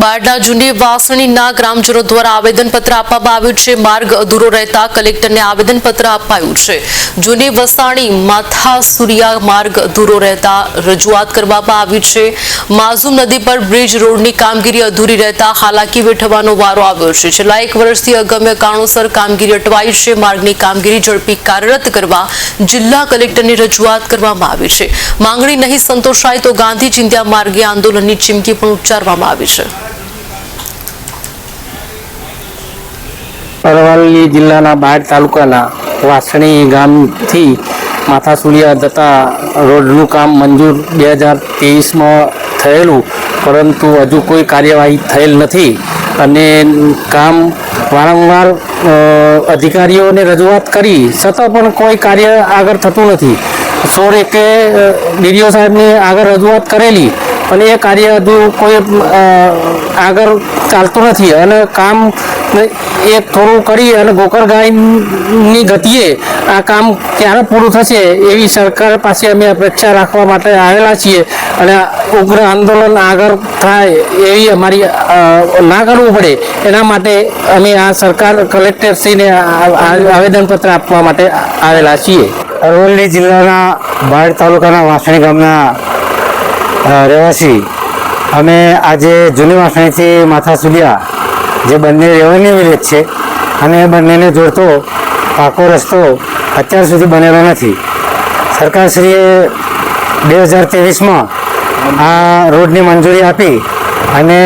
બારડા જૂની વાસણીના ગ્રામજનો દ્વારા આવેદનપત્ર આપવામાં આવ્યું છે. માર્ગ અધૂરો રહેતા કલેક્ટરને આવેદનપત્ર અપાયું છે. જૂની વસાણી માથા સુરિયા માર્ગ અધૂરો રહેતા રજૂઆત કરવામાં આવી છે. માઝુમ નદી પર બ્રિજ રોડની કામગીરી અધૂરી રહેતા હાલાકી વેઠવાનો વારો આવ્યો છે. છેલ્લા એક વર્ષથી અગમ્ય કારણોસર કામગીરી અટવાઈ છે. માર્ગની કામગીરી ઝડપી કાર્યરત કરવા જિલ્લા કલેક્ટરની રજૂઆત કરવામાં આવી છે. માંગણી નહીં સંતોષાય તો ગાંધી ચિંત્યા માર્ગે આંદોલનની ચીમકી પણ ઉચ્ચારવામાં આવી છે. અરવલ્લી જિલ્લાના બાયડ તાલુકાના વાસણી ગામથી માથાસુરિયા જતા રોડનું કામ મંજૂર બે હજાર તેવીસમાં થયેલું, પરંતુ હજુ કોઈ કાર્યવાહી થયેલ નથી અને કામ વારંવાર અધિકારીઓને રજૂઆત કરી છતાં પણ કોઈ કાર્ય આગળ થતું નથી. સોરે એકે ડીડીઓ સાહેબને આગળ રજૂઆત કરેલી પણ એ કાર્ય હજુ કોઈ આગળ ચાલતું નથી. અને કામ એ થોડું કરી અને ગોકર ગાયની ગતિએ આ કામ ક્યારે પૂરું થશે એવી સરકાર પાસે અમે અપેક્ષા રાખવા માટે આવેલા છીએ. અને ઉગ્ર આંદોલન આગળ થાય એવી અમારી ના કરવું પડે. એના માટે અમે આ સરકાર કલેક્ટરશ્રીને આવેદનપત્ર આપવા માટે આવેલા છીએ. અરવલ્લી જિલ્લાના બાયડ તાલુકાના વાસણી ગામના રહેવાસી. અમે આજે જૂની વાસણીથી માથા સુલિયા જે બંને રેવન્યુ વિલેજ છે. અને એ બંનેને જોડતો પાકો રસ્તો અત્યાર સુધી બનેલો નથી. સરકારશ્રીએ બે હજાર ત્રેવીસમાં આ રોડની મંજૂરી આપી અને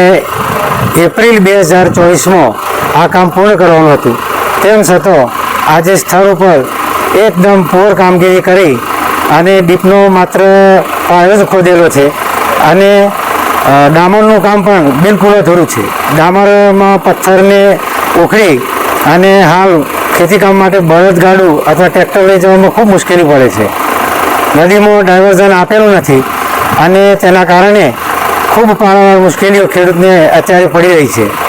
એપ્રિલ બે હજાર ચોવીસમાં આ કામ પૂર્ણ કરવાનું હતું. તેમ છતાં આજે સ્થળ ઉપર એકદમ પૂર કામગીરી કરી અને ડીપનો માત્ર પાયો જ ખોદેલો છે. અને ડામરનું કામ પણ બિલકુલ અધૂરું છે. ડામરમાં પથ્થરને ઉખડી અને હાલ ખેતીકામ માટે બળદગાડું અથવા ટ્રેક્ટર લઈ જવામાં ખૂબ મુશ્કેલી પડે છે. નદીમાં ડાયવર્ઝન આપેલું નથી અને તેના કારણે ખૂબ મુશ્કેલીઓ ખેડૂતને અત્યારે પડી રહી છે.